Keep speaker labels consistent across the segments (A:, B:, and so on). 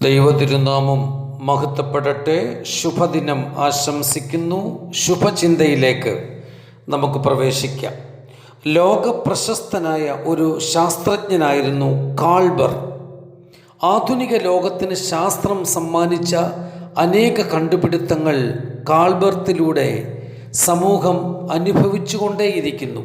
A: ദൈവതിരുനാമം മഹത്വപ്പെടട്ടെ. ശുഭദിനം ആശംസിക്കുന്നു. ശുഭചിന്തയിലേക്ക് നമുക്ക് പ്രവേശിക്കാം. ലോക പ്രശസ്തനായ ഒരു ശാസ്ത്രജ്ഞനായിരുന്നു കാൾബർ. ആധുനിക ലോകത്തിന് ശാസ്ത്രം സമ്മാനിച്ച അനേക കണ്ടുപിടുത്തങ്ങൾ കാൾബർത്തിലൂടെ സമൂഹം അനുഭവിച്ചുകൊണ്ടേയിരിക്കുന്നു.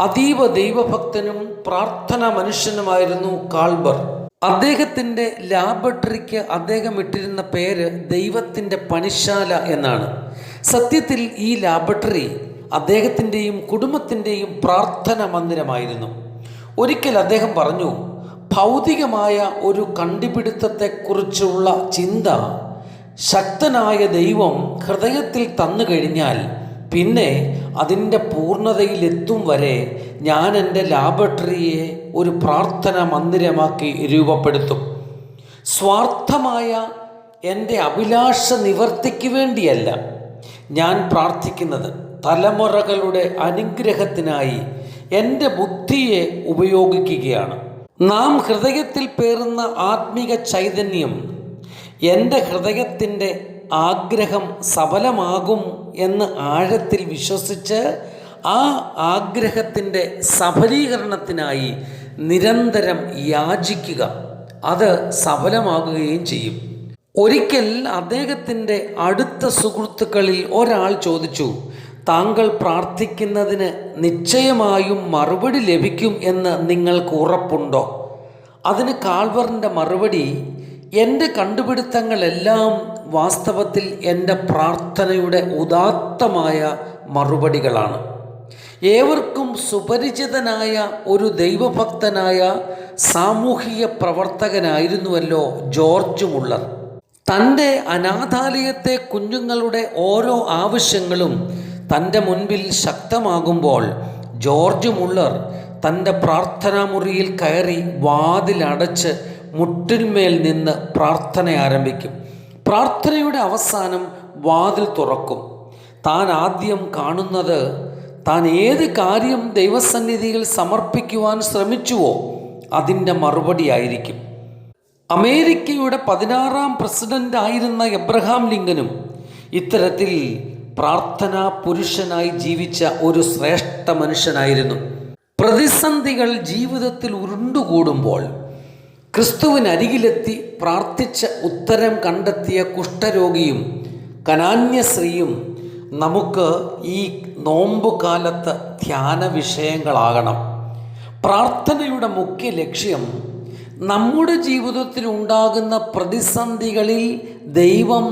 A: അതീവ ദൈവഭക്തനും പ്രാർത്ഥന മനുഷ്യനുമായിരുന്നു കാൾബർ. അദ്ദേഹത്തിന്റെ ലാബറട്ടറിക്ക് അദ്ദേഹം ഇട്ടിരുന്ന പേര് ദൈവത്തിന്റെ പണിശാല എന്നാണ്. സത്യത്തിൽ ഈ ലാബറട്ടറി അദ്ദേഹത്തിന്റെയും കുടുംബത്തിന്റെയും പ്രാർത്ഥന മന്ദിരമായിരുന്നു. ഒരിക്കൽ അദ്ദേഹം പറഞ്ഞു ഭൗതികമായ ഒരു കണ്ടുപിടുത്തത്തെക്കുറിച്ചുള്ള ചിന്ത ശക്തനായ ദൈവം ഹൃദയത്തിൽ തന്നു കഴിഞ്ഞാൽ പിന്നെ അതിന്റെ പൂർണതയിലെത്തും വരെ ഞാൻ എന്റെ ലാബറട്ടറിയെ ഒരു പ്രാർത്ഥന മന്ദിരമാക്കി രൂപപ്പെടുത്തും. സ്വാർത്ഥമായ എന്റെ അഭിലാഷ നിവർത്തിക്ക് വേണ്ടിയല്ല ഞാൻ പ്രാർത്ഥിക്കുന്നത്. തലമുറകളുടെ അനുഗ്രഹത്തിനായി എന്റെ ബുദ്ധിയെ ഉപയോഗിക്കുകയാണ്. നാം ഹൃദയത്തിൽ പേറുന്ന ആത്മീക ചൈതന്യം എന്റെ ഹൃദയത്തിന്റെ ആഗ്രഹം സഫലമാകും എന്ന് ആഴത്തിൽ വിശ്വസിച്ച് ആ ആഗ്രഹത്തിന്റെ സഫലീകരണത്തിനായി നിരന്തരം യാചിക്കുക. അത് സഫലമാകുകയും ചെയ്യും. ഒരിക്കൽ അദ്ദേഹത്തിന്റെ അടുത്ത സുഹൃത്തുക്കളിൽ ഒരാൾ ചോദിച്ചു താങ്കൾ പ്രാർത്ഥിക്കുന്നതിന് നിശ്ചയമായും മറുപടി ലഭിക്കും എന്ന് നിങ്ങൾക്ക് ഉറപ്പുണ്ടോ? അതിന് കാൾവറിന്റെ മറുപടി എന്റെ കണ്ടുപിടുത്തങ്ങളെല്ലാം വാസ്തവത്തിൽ എന്റെ പ്രാർത്ഥനയുടെ ഉദാത്തമായ മറുപടികളാണ്. ഏവർക്കും സുപരിചിതനായ ഒരു ദൈവഭക്തനായ സാമൂഹിക പ്രവർത്തകനായിരുന്നുവല്ലോ ജോർജ് മുള്ളർ. തന്റെ അനാഥാലയത്തെ കുഞ്ഞുങ്ങളുടെ ഓരോ ആവശ്യങ്ങളും തന്റെ മുൻപിൽ ശക്തമാകുമ്പോൾ ജോർജ് മുള്ളർ തന്റെ പ്രാർത്ഥനാ മുറിയിൽ കയറി വാതിലടച്ച് മുട്ടിന്മേൽ നിന്ന് പ്രാർത്ഥന ആരംഭിക്കും. പ്രാർത്ഥനയുടെ അവസാനം വാതിൽ തുറക്കും. താൻ ആദ്യം കാണുന്നത് താൻ ഏത് കാര്യം ദൈവസന്നിധിയിൽ സമർപ്പിക്കുവാൻ ശ്രമിച്ചുവോ അതിന്റെ മറുപടി ആയിരിക്കും. അമേരിക്കയുടെ പതിനാറാം പ്രസിഡന്റ് ആയിരുന്ന എബ്രഹാം ലിങ്കനും ഇത്തരത്തിൽ പ്രാർത്ഥനാ പുരുഷനായി ജീവിച്ച ഒരു ശ്രേഷ്ഠ മനുഷ്യനായിരുന്നു. പ്രതിസന്ധികൾ ജീവിതത്തിൽ ഉരുണ്ടുകൂടുമ്പോൾ ക്രിസ്തുവിനരികിലെത്തി പ്രാർത്ഥിച്ച ഉത്തരം കണ്ടെത്തിയ കുഷ്ഠരോഗിയും കനാന്യശ്രീയും നമുക്ക് ഈ നോമ്പ് കാലത്ത് ധ്യാന വിഷയങ്ങളാകണം. പ്രാർത്ഥനയുടെ മുഖ്യ ലക്ഷ്യം നമ്മുടെ ജീവിതത്തിൽ ഉണ്ടാകുന്ന പ്രതിസന്ധികളിൽ ദൈവം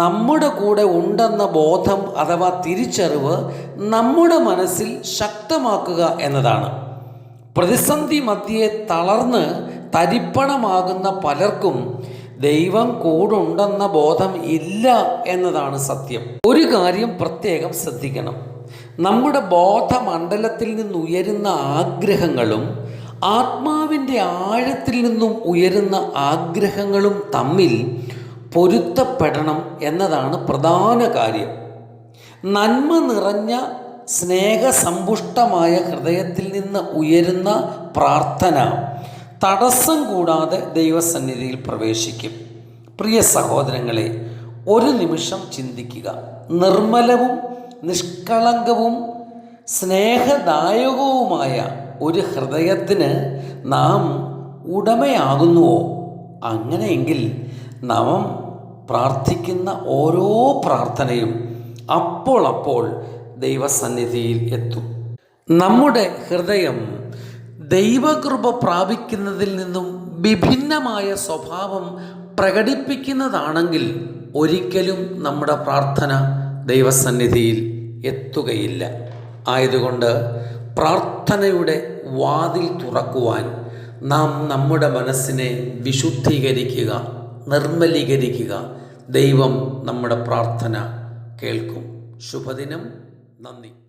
A: നമ്മുടെ കൂടെ ഉണ്ടെന്ന ബോധം അഥവാ തിരിച്ചറിവ് നമ്മുടെ മനസ്സിൽ ശക്തമാക്കുക എന്നതാണ്. പ്രതിസന്ധി മധ്യേ തളർന്ന് തരിപ്പണമാകുന്ന പലർക്കും ദൈവം കൂടുണ്ടെന്ന ബോധം ഇല്ല എന്നതാണ് സത്യം. ഒരു കാര്യം പ്രത്യേകം ശ്രദ്ധിക്കണം. നമ്മുടെ ബോധമണ്ഡലത്തിൽ നിന്ന് ഉയരുന്ന ആഗ്രഹങ്ങളും ആത്മാവിന്റെ ആഴത്തിൽ നിന്നും ഉയരുന്ന ആഗ്രഹങ്ങളും തമ്മിൽ പൊരുത്തപ്പെടണം എന്നതാണ് പ്രധാന കാര്യം. നന്മ നിറഞ്ഞ സ്നേഹസമ്പുഷ്ടമായ ഹൃദയത്തിൽ നിന്ന് ഉയരുന്ന പ്രാർത്ഥന തടസ്സം കൂടാതെ ദൈവസന്നിധിയിൽ പ്രവേശിക്കും. പ്രിയ സഹോദരങ്ങളെ ഒരു നിമിഷം ചിന്തിക്കുക. നിർമ്മലവും നിഷ്കളങ്കവും സ്നേഹദായകവുമായ ഒരു ഹൃദയത്തിന് നാം ഉടമയാകുന്നുവോ? അങ്ങനെയെങ്കിൽ നാം പ്രാർത്ഥിക്കുന്ന ഓരോ പ്രാർത്ഥനയും അപ്പോൾ അപ്പോൾ ദൈവസന്നിധിയിൽ എത്തും. നമ്മുടെ ഹൃദയം ദൈവകൃപ പ്രാപിക്കുന്നതിൽ നിന്നും വിഭിന്നമായ സ്വഭാവം പ്രകടിപ്പിക്കുന്നതാണെങ്കിൽ ഒരിക്കലും നമ്മുടെ പ്രാർത്ഥന ദൈവസന്നിധിയിൽ എത്തുകയില്ല. ആയതുകൊണ്ട് പ്രാർത്ഥനയുടെ വാതിൽ തുറക്കുവാൻ നാം നമ്മുടെ മനസ്സിനെ വിശുദ്ധീകരിക്കുക നിർമ്മലീകരിക്കുക. ദൈവം നമ്മുടെ പ്രാർത്ഥന കേൾക്കും. ശുഭദിനം. നന്ദി.